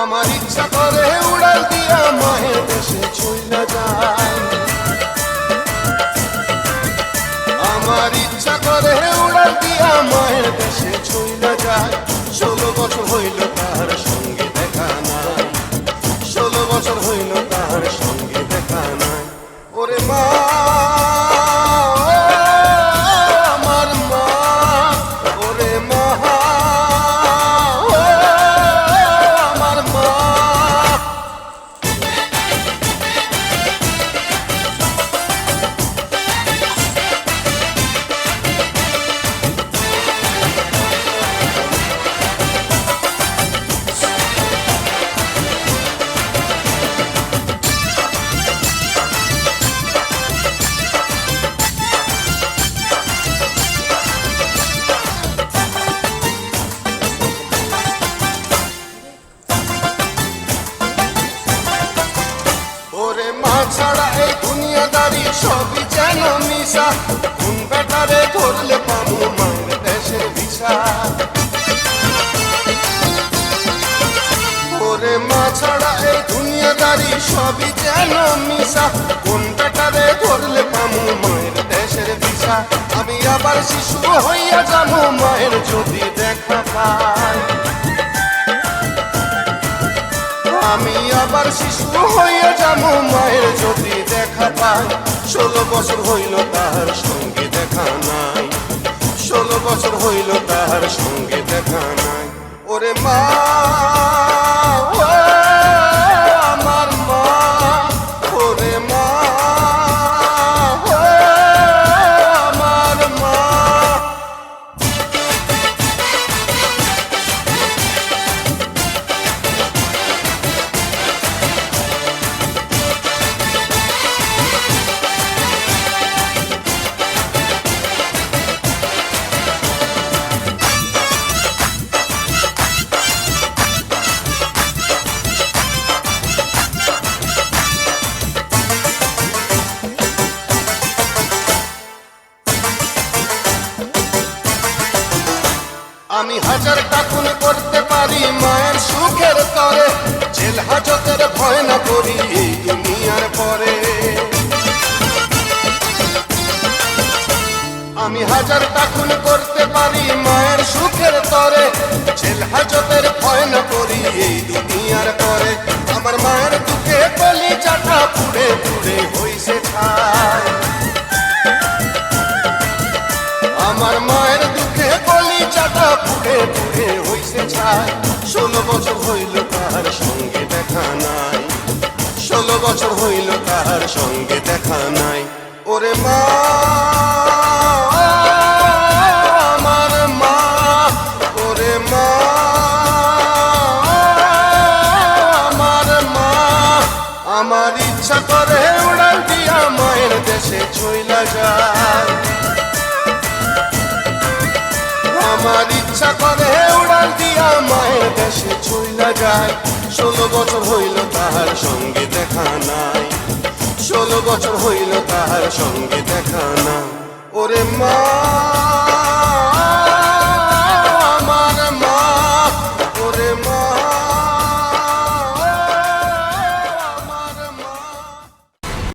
আমার ইচ্ছা করে উড়াল দিয়া মায়ের দেশে চইলা যায়। আমার ইচ্ছা করে উড়াল দিয়া মায়ের দেশে চইলা যায়। ষোলো বছর হইল সবই যেন মিশা কোন বেটারে ধরলে পাবো মায়ের দেশের ভিসা। ওরে মা ছাড়া এই দুনিয়াদারি সবই যেন মিশা কোন বেটারে ধরলে পাবো মায়ের দেশের ভিসা। আমি আবার শিশু হইয়া যাব মায়ের যদি দেখা পাই। আমি আবার শিশু বছর হইল তাহার সঙ্গে দেখা নাই। ষোলো বছর হইল তাহার সঙ্গে দেখা নাই। ওরে মা আমি হাজার টাকুন করতে পারি মায়ের সুখের তরে। জেল হাজতের ভয় না করি এই দুনিয়ার পরে। আমি হাজার টাকুন করতে পারি মায়ের সুখের তরে। জেল হাজতের ভয় না করি এই দুনিয়ার পরে। আমার মায়ের দুঃখে কলি চাটা পুড়ে পুড়ে হইছে আমার কলি চাটা পুড়ে হইছে ছাই। ষোলো বছর হইল তার সঙ্গে দেখা নাই। ষোলো বছর হইল তার সঙ্গে দেখা নাই। ওরে মা, আমার ইচ্ছা করে উড়াল দিয়া মায়ের দেশে চইলা যায়। ইচ্ছা করে, উড়াল দিয়া মায়ের দেশে চইলা যায়। ষোলো বছর হইল তাহার সঙ্গে দেখা নাই। ষোলো বছর হইল তাহার সঙ্গে দেখা না ওরে মা!